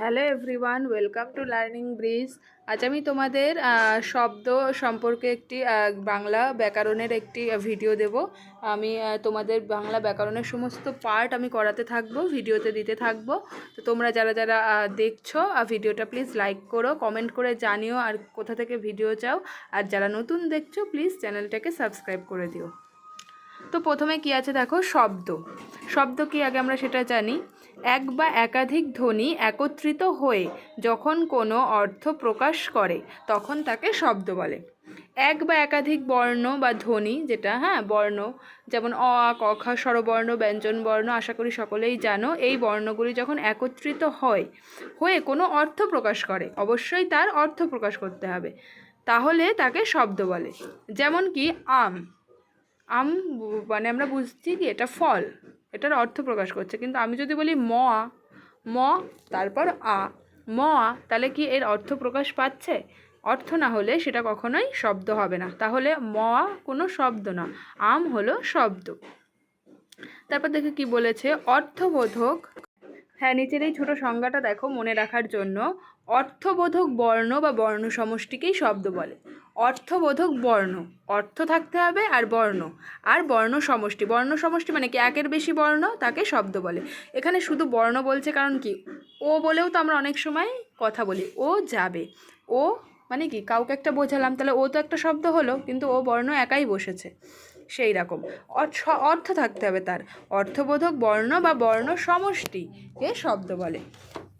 Hello everyone welcome to learning bridge আজ আমি তোমাদের শব্দ সম্পর্কে একটি বাংলা ব্যাকরণের একটি ভিডিও দেব। আমি তোমাদের বাংলা ব্যাকরণের সমস্ত পার্ট আমি করাতে থাকব ভিডিওতে দিতে থাকব। তো তোমরা যারা যারা দেখছ ভিডিওটা প্লিজ লাইক করো কমেন্ট করে জানিও আর কোথা থেকে ভিডিও চাও। আর যারা নতুন দেখছ প্লিজ চ্যানেলটাকে সাবস্ক্রাইব করে দিও। তো প্রথমে কি আছে দেখো? শব্দ। শব্দ কি আগে আমরা সেটা জানি? এক বা একাধিক ধ্বনি একত্রিত হয়ে যখন কোনো অর্থ প্রকাশ করে, তখন তাকে শব্দ বলে। এক বা একাধিক বর্ণ বা ধ্বনি যেটা হ্যাঁ বর্ণ, যেমন অ আ ক স্বরবর্ণ ব্যঞ্জন বর্ণ আশা করি সকলেই জানো, এই বর্ণগুলি যখন একত্রিত হয়, হয়ে কোনো অর্থ প্রকাশ করে, অবশ্যই তার অর্থ প্রকাশ করতে হবে। তাহলে তাকে শব্দ বলে। যেমন কি, আম। আম মানে আমরা বুঝছি কি এটা ফল এটার অর্থ প্রকাশ করছে। কিন্তু আমি যদি বলি ম আ, ম তারপর আ ম আ তাহলে কি এর অর্থ প্রকাশ পাচ্ছে? অর্থ না হলে সেটা কখনোই শব্দ হবে না। তাহলে ম আ কোনো শব্দ না আম হলো শব্দ। তারপর দেখে কি বলেছে অর্থবোধক হ্যাঁ নিচের এই ছোট সংজ্ঞাটা দেখো মনে রাখার জন্য। অর্থবোধক বর্ণ বা বর্ণ সমষ্টিকেই শব্দ বলে। অর্থবোধক বর্ণ। অর্থ থাকতে হবে আর বর্ণ। আর বর্ণ সমষ্টি বর্ণ সমষ্টি মানে কি? একের বেশি বর্ণ তাকে শব্দ বলে। এখানে শুধু বর্ণ বলছে কারণ কি? ও বলেও তো আমরা অনেক সময় কথা বলি। ও যাবে। ও মানে কি? কাউকে একটা বোঝালাম, তাহলে ও তো একটা শব্দ হলো, কিন্তু ও বর্ণ একাই বসেছে। সেই রকম। অর্থ- থাকতে হবে তার। অর্থবোধক বর্ণ বা বর্ণ সমষ্টিকে শব্দ বলে।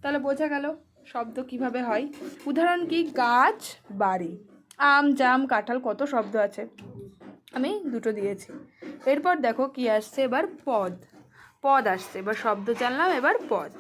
তাহলে বোঝা গেল? শব্দ কীভাবে হয়? উদাহরণ কি, গাছ, বাড়ি। আম, জাম, কাঁঠাল, কত শব্দ আছে? আমি দুটো দিয়েছি। এরপর দেখো কি আসছে, এবার পদ। পদ আসছে, এবার শব্দ জানলাম, এবার পদ।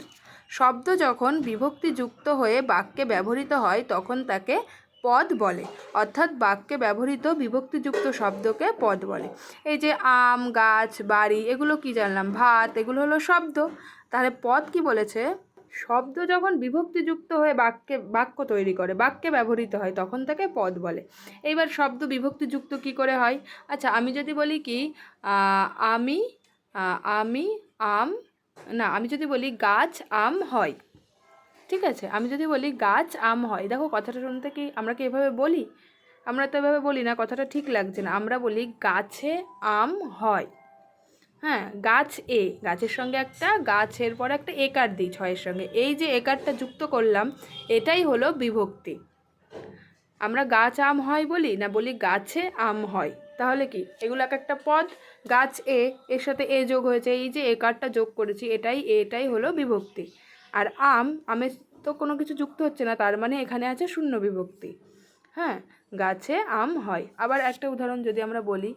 শব্দ যখন বিভক্তিযুক্ত হয়ে বাক্যে ব্যবহৃত হয়, তখন তাকে পদ বলে। অর্থাৎ বাক্যে ব্যবহৃত বিভক্তিযুক্ত শব্দকে পদ বলে। এই যে আম, গাছ, বাড়ি, এগুলো কি জানলাম? ভাত, এগুলো হলো শব্দ। তাহলে পদ কি বলেছে? শব্দ যখন বিভক্তিযুক্ত হয়ে বাক্যে, বাক্য তৈরি করে, বাক্যে ব্যবহৃত হয়, তখন তাকে পদ বলে। এইবার শব্দ বিভক্তিযুক্ত কি করে হয়? আচ্ছা আমি যদি বলি কি আমি আমি, আম, না, আমি যদি বলি গাছ, আম, হয়। ঠিক আছে? আমি যদি বলি গাছ, আম, হয়। দেখো, কথাটা শুনতে কি আমরা কি এভাবে বলি? আমরা তো এভাবে বলি না, কথাটা ঠিক লাগছে না। আমরা বলি গাছে আম, হয়। হ্যাঁ গাছ এ গাছের সঙ্গে একটা, গাছের পরে একটা একার দিই, ছয়ের সঙ্গে। এই যে একারটা যুক্ত করলাম, এটাই হলো বিভক্তি। আমরা গাছ আম হয় বলি না বলি গাছে আম হয়? তাহলে কি? এগুলো এক একটা পদ, গাছ এ এর সাথে এ যোগ হয়েছে, এই যে একারটা যোগ করেছি, এটাই এটাই হলো বিভক্তি। আর আম, আমের তো কোনো কিছু যুক্ত হচ্ছে না, তার মানে এখানে আছে শূন্য বিভক্তি। হ্যাঁ গাছে আম হয়। আবার একটা উদাহরণ যদি আমরা বলি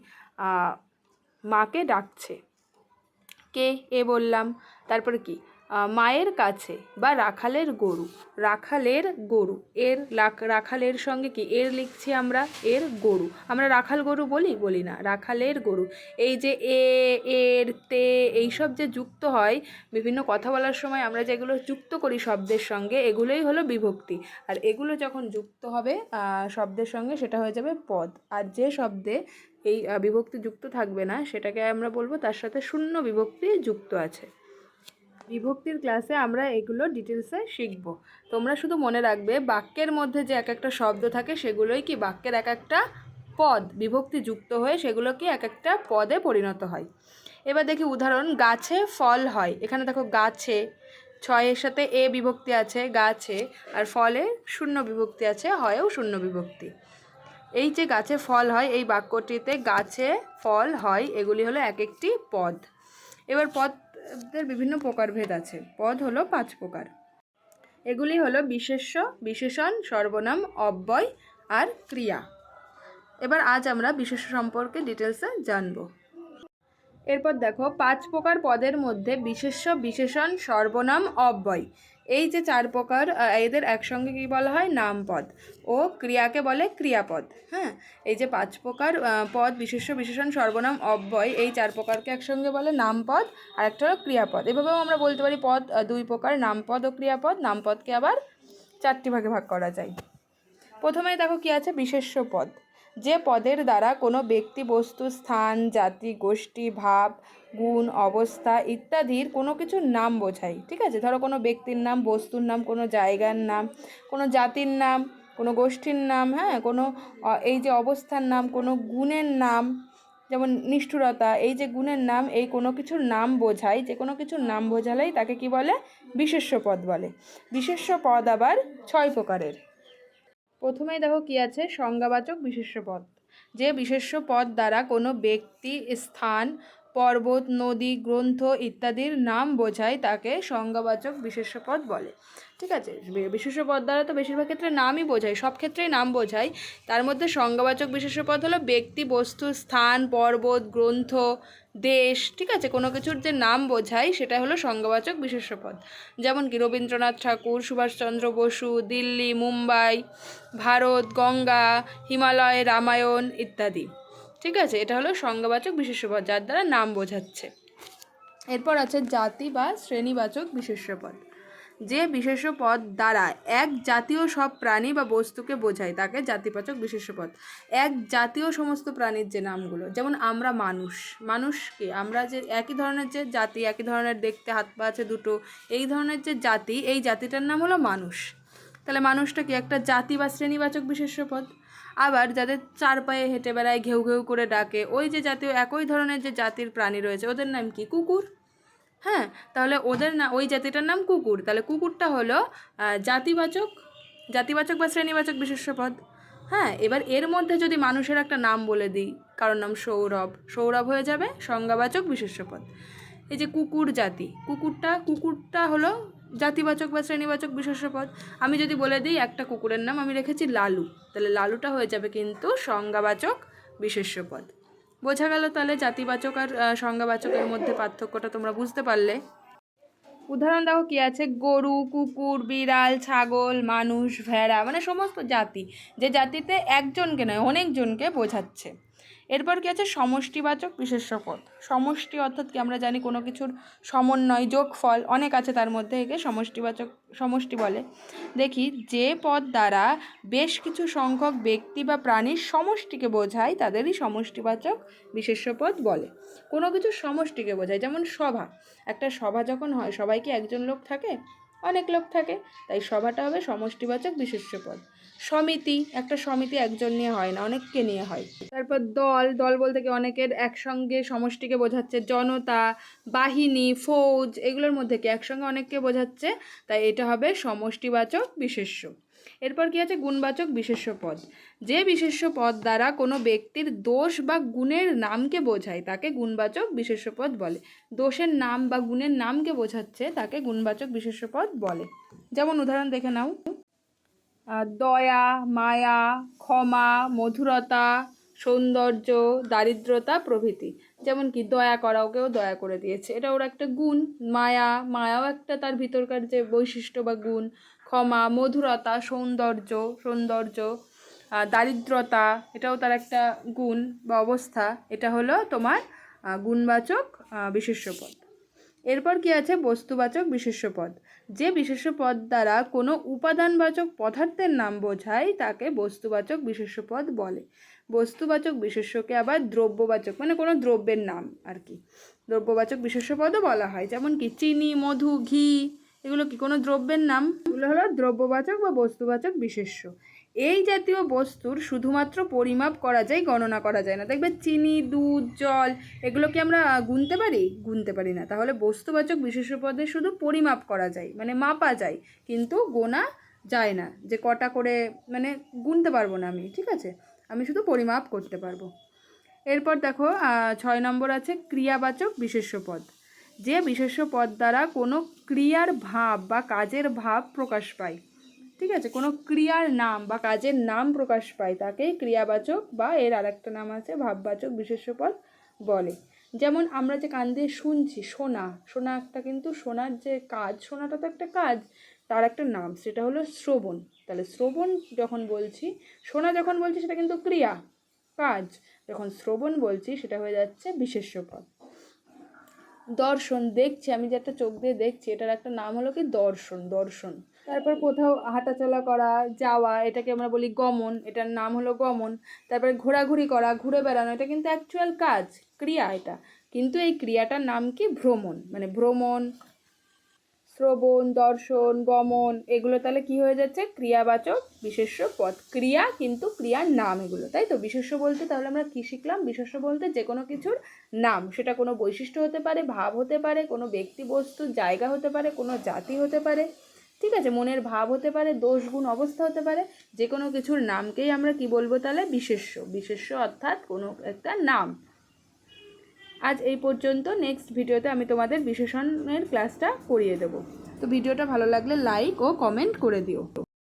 মাকে ডাকছে। কে? এ বললাম। তারপর কি? মায়ের কাছে বা রাখালের গরু। রাখালের গরু। এর রাখালের সঙ্গে কি? এর লিখছি আমরা এর গরু। আমরা রাখাল গরু বলি? বলি না। রাখালের গরু। এই যে এ, এর, তে এইসব যে যুক্ত হয়, বিভিন্ন কথা বলার সময় আমরা যেগুলো যুক্ত করি শব্দের সঙ্গে, এগুলোই হলো বিভক্তি। আর এগুলো যখন যুক্ত হবে শব্দের সঙ্গে সেটা হয়ে যাবে পদ। আর যে শব্দে এই বিভক্তি যুক্ত থাকবে না, সেটাকে আমরা বলব তার সাথে শূন্য বিভক্তি যুক্ত আছে। বিভক্তির ক্লাসে আমরা এগুলো ডিটেলসে শিখব। তোমরা শুধু মনে রাখবে, বাক্যের মধ্যে যে এক একটা শব্দ থাকে, সেগুলোই কি বাক্যের এক একটা পদ বিভক্তি যুক্ত হয়ে সেগুলো কি এক একটা পদে পরিণত হয়। এবার দেখি উদাহরণ, গাছে ফল হয়। এখানে দেখো গাছে, ছয়ের সাথে এ বিভক্তি আছে, গাছে, আর ফলে শূন্য বিভক্তি আছে, হয়েও শূন্য বিভক্তি। এই যে গাছে ফল হয়, এই বাক্যটিতে গাছে ফল হয়, এগুলি হলো এক একটি পদ। এবার পদের বিভিন্ন প্রকারভেদ আছে। পদ হলো পাঁচ প্রকার। এগুলি হলো বিশেষ্য, বিশেষণ, সর্বনাম, অব্যয় আর ক্রিয়া। এবার আজ আমরা বিশেষ সম্পর্কে ডিটেলসে জানব। এরপর দেখো, পাঁচ প্রকার পদের মধ্যে বিশেষ্য, বিশেষণ, সর্বনাম, অব্যয়। এই যে চার প্রকার এদের একসঙ্গে কি বলা হয়? নামপদ ও ক্রিয়াকে বলে ক্রিয়াপদ হ্যাঁ? এই যে পাঁচ প্রকার পদ, বিশেষ্য, বিশেষণ, সর্বনাম, অব্যয়, এই চার প্রকারকে একসঙ্গে বলে নামপদ আর একটা হলো ক্রিয়াপদ। এভাবেও আমরা বলতে পারি পদ দুই প্রকার নামপদ ও ক্রিয়াপদ। নামপদকে আবার চারটি ভাগে ভাগ করা যায়। প্রথমেই দেখো কি আছে? বিশেষ্য পদ। যে পদের দ্বারা কোনো ব্যক্তি, বস্তু, স্থান, জাতি, গোষ্ঠী, ভাব, গুণ, অবস্থা ইত্যাদির কোনো কিছুর নাম বোঝায়। ঠিক আছে? ধরো কোনো ব্যক্তির নাম, বস্তুর নাম, কোনো জায়গার নাম, কোনো জাতির নাম, কোনো গোষ্ঠীর নাম হ্যাঁ? কোনো এই যে অবস্থার নাম, কোনো গুণের নাম, যেমন নিষ্ঠুরতা, এই যে গুণের নাম, এই কোনো কিছুর নাম বোঝায়। যে কোনো কিছুর নাম বোঝালেই তাকে কি বলে? বিশেষ্য পদ বলে। বিশেষ্য পদ আবার ছয় প্রকারের। প্রথমেই দেখো কি আছে? সংজ্ঞাবাচক বিশেষ্য পদ যে বিশেষ্য পদ দ্বারা কোনো ব্যক্তি স্থান পর্বত, নদী, গ্রন্থ ইত্যাদির নাম বোঝায় তাকে সংজ্ঞাবাচক বিশেষ্য পদ বলে। ঠিক আছে? বি- বিশেষ্য পদ দ্বারা তো বেশিরভাগ ক্ষেত্রে নামই বোঝায়, সব ক্ষেত্রেই নাম বোঝায়। তার মধ্যে সংজ্ঞাবাচক বিশেষ্য পদ হলো ব্যক্তি, বস্তু, স্থান, পর্বত, গ্রন্থ, দেশ, ঠিক আছে? কোনো কিছুর যে নাম বোঝায় সেটা হলো সংজ্ঞাবাচক বিশেষ্য পদ যেমন কি রবীন্দ্রনাথ ঠাকুর, সুভাষচন্দ্র বসু, দিল্লি, মুম্বাই, ভারত, গঙ্গা, হিমালয়, রামায়ণ ইত্যাদি। ঠিক আছে? এটা হলো সংজ্ঞাবাচক বিশেষ্য পদ যার দ্বারা নাম বোঝাচ্ছে। এরপর আছে জাতি বা শ্রেণীবাচক বিশেষ্য পদ যে বিশেষ্য পদ দ্বারা এক জাতীয় সব প্রাণী বা বস্তুকে বোঝায়, তাকে জাতিবাচক বিশেষ্য পদ এক জাতীয় সমস্ত প্রাণীর যে নামগুলো, যেমন আমরা মানুষ মানুষকে আমরা যে একই ধরনের যে জাতি, একই ধরনের দেখতে, হাত পা আছে দুটো, এই ধরনের যে জাতি, এই জাতিটার নাম হলো মানুষ। তাহলে মানুষটা কি একটা জাতি বা শ্রেণীবাচক বিশেষ্য পদ আবার যাদের চার পায়ে হেঁটে বেড়ায়, ঘেউ ঘেউ করে ডাকে, ওই যে জাতীয়, একই ধরনের যে জাতির প্রাণী রয়েছে, ওদের নাম কি? কুকুর? হ্যাঁ তাহলে ওদের না, ওই জাতিটার নাম কুকুর। তাহলে কুকুরটা হলো জাতিবাচক জাতিবাচক বা শ্রেণীবাচক বিশেষ্য পদ। হ্যাঁ এবার এর মধ্যে যদি মানুষের একটা নাম বলে দিই, কারোর নাম সৌরভ সৌরভ হয়ে যাবে সংজ্ঞাবাচক বিশেষ্য পদ। এই যে কুকুর জাতি, কুকুরটা কুকুরটা হলো জাতিবাচক বা শ্রেণীবাচক বিশেষ্য পদ আমি যদি বলে দিই, একটা কুকুরের নাম আমি রেখেছি লালু। তাহলে লালুটা হয়ে যাবে কিন্তু সংজ্ঞাবাচক বিশেষ্য পদ বোঝা গেল তাহলে জাতিবাচক আর সংজ্ঞাবাচকের মধ্যে পার্থক্যটা তোমরা বুঝতে পারলে। উদাহরণ দেখো কি আছে? গরু, কুকুর, বিড়াল, ছাগল, মানুষ, ভেড়া মানে সমস্ত জাতি। যে জাতিতে একজনকে নয়, অনেকজনকে বোঝাচ্ছে। এরপর কি আছে? সমষ্টিবাচক বিশেষ্য পদ সমষ্টি অর্থাৎ কি? আমরা জানি কোনো কিছুর সমন্বয়, যোগফল অনেক আছে তার মধ্যে একে সমষ্টিবাচক, সমষ্টি বলে। দেখি, যে পদ দ্বারা বেশ কিছু সংখ্যক ব্যক্তি বা প্রাণীর সমষ্টিকে বোঝায়, তাদেরই সমষ্টিবাচক বিশেষ্য পদ বলে। কোনো কিছু সমষ্টিকে বোঝায়, যেমন সভা। একটা সভা যখন হয়, সবাই কি একজন লোক থাকে? অনেক লোক থাকে। তাই সভাটা হবে সমষ্টিবাচক বিশেষ্য পদ সমিতি, একটা সমিতি একজন নিয়ে হয় না, অনেককে নিয়ে হয়। তারপর দল দল বলতে কি অনেকের একসঙ্গে সমষ্টিকে বোঝাচ্ছে জনতা, বাহিনী, ফৌজ, এগুলোর মধ্যে কি একসঙ্গে অনেককে বোঝাচ্ছে? তাই এটা হবে সমষ্টিবাচক বিশেষ্য। এরপর কি আছে? গুণবাচক বিশেষ্য পদ। যে বিশেষ্য পদ দ্বারা কোনো ব্যক্তির দোষ বা গুণের নামকে বোঝায়, তাকে গুণবাচক বিশেষ্য পদ বলে। দোষের নাম বা গুণের নামকে বোঝাচ্ছে, তাকে গুণবাচক বিশেষ্য পদ বলে। যেমন উদাহরণ দেখে নাও। দয়া, মায়া, ক্ষমা, মধুরতা, সৌন্দর্য, দারিদ্রতা প্রভৃতি। যেমন কি, দয়া করা ওকেও দয়া করে দিয়েছে। এটা ওর একটা গুণ। মায়া, মায়াও একটা তার ভিতরকার যে বৈশিষ্ট্য বা গুণ। ক্ষমা, মধুরতা, সৌন্দর্য সৌন্দর্য দারিদ্রতা, এটাও তার একটা গুণ বা অবস্থা। এটা হলো তোমার গুণবাচক বিশেষ্য পদ এরপর কি আছে? বস্তুবাচক বিশেষ্য পদ যে বিশেষ পদ দ্বারা কোনো উপাদানবাচক পদার্থের নাম বোঝায়, তাকে বস্তুবাচক বিশেষ্য পদ বলে। বস্তুবাচক বিশেষ্যকে আবার দ্রব্যবাচক মানে কোনো দ্রব্যের নাম আর কি। দ্রব্যবাচক বিশেষ্য পদও বলা হয়, যেমন কি চিনি, মধু, ঘি, এগুলো কি কোনো দ্রব্যের নাম? এগুলো হলো দ্রব্যবাচক বা বস্তুবাচক বিশেষ্য। এই জাতীয় বস্তুর শুধুমাত্র পরিমাপ করা যায়, গণনা করা যায় না। দেখবে চিনি, দুধ, জল এগুলো কি আমরা গুনতে পারি? গুনতে পারি না। তাহলে বস্তুবাচক বিশেষ্য পদে শুধু পরিমাপ করা যায় মানে মাপা যায়, কিন্তু গোনা যায় না। যে কটা করে মানে গুনতে পারব না আমি, ঠিক আছে? আমি শুধু পরিমাপ করতে পারব। এরপর দেখো ছয় নম্বর আছে ক্রিয়াবাচক বিশেষ্য পদ যে বিশেষ্য পদ দ্বারা কোনো ক্রিয়ার ভাব বা কাজের ভাব প্রকাশ পায় ঠিক আছে? কোনো ক্রিয়ার নাম বা কাজের নাম প্রকাশ পায়, তাকেই ক্রিয়াবাচক বা এর আরেকটা নাম আছে ভাববাচক বিশেষ্য পদ বলে। যেমন আমরা যে কান দিয়ে শুনছি, সোনা সোনা একটা কিন্তু সোনার যে কাজ, সোনাটা তো একটা কাজ, তার একটা নাম, সেটা হলো শ্রবণ। তাহলে শ্রবণ যখন বলছি, সোনা যখন বলছি, সেটা কিন্তু ক্রিয়া, কাজ। যখন শ্রবণ বলছি, সেটা হয়ে যাচ্ছে বিশেষ্য পদ দর্শন, দেখছি, আমি যে একটা চোখ দিয়ে দেখছি, এটার একটা নাম হলো কি দর্শন দর্শন। তারপর কোথাও হাঁটাচলা করা, যাওয়া, এটাকে আমরা বলি গমন, এটার নাম হলো গমন। তারপরে ঘোরাঘুরি করা, ঘুরে বেড়ানো, এটা কিন্তু অ্যাকচুয়াল কাজ, ক্রিয়া এটা। কিন্তু এই ক্রিয়াটার নাম কি? ভ্রমণ। মানে ভ্রমণ, শ্রবণ, দর্শন, গমন, এগুলো তাহলে কি হয়ে যাচ্ছে? ক্রিয়াবাচক, বিশেষ্য পদ। ক্রিয়া কিন্তু ক্রিয়ার নাম এগুলো, তাই তো? বিশেষ্য বলতে তাহলে আমরা কী শিখলাম? বিশেষ্য বলতে যে কোনো কিছুর নাম। সেটা কোনো বৈশিষ্ট্য হতে পারে, ভাব হতে পারে, কোনো ব্যক্তি বস্তু জায়গা হতে পারে, কোনো জাতি হতে পারে। ঠিক আছে, মনের ভাব হতে পারে, দোষ গুণ, অবস্থা হতে পারে যে কোনো কিছুর নামকেই আমরা কি বলব তাহলে? বিশেষ্য। বিশেষ্য অর্থাৎ কোনো একটা নাম। আজ এই পর্যন্ত। নেক্সট ভিডিওতে আমি তোমাদের বিশেষণের ক্লাসটা করিয়ে দেবো। তো ভিডিওটা ভালো লাগলে লাইক ও কমেন্ট করে দিও।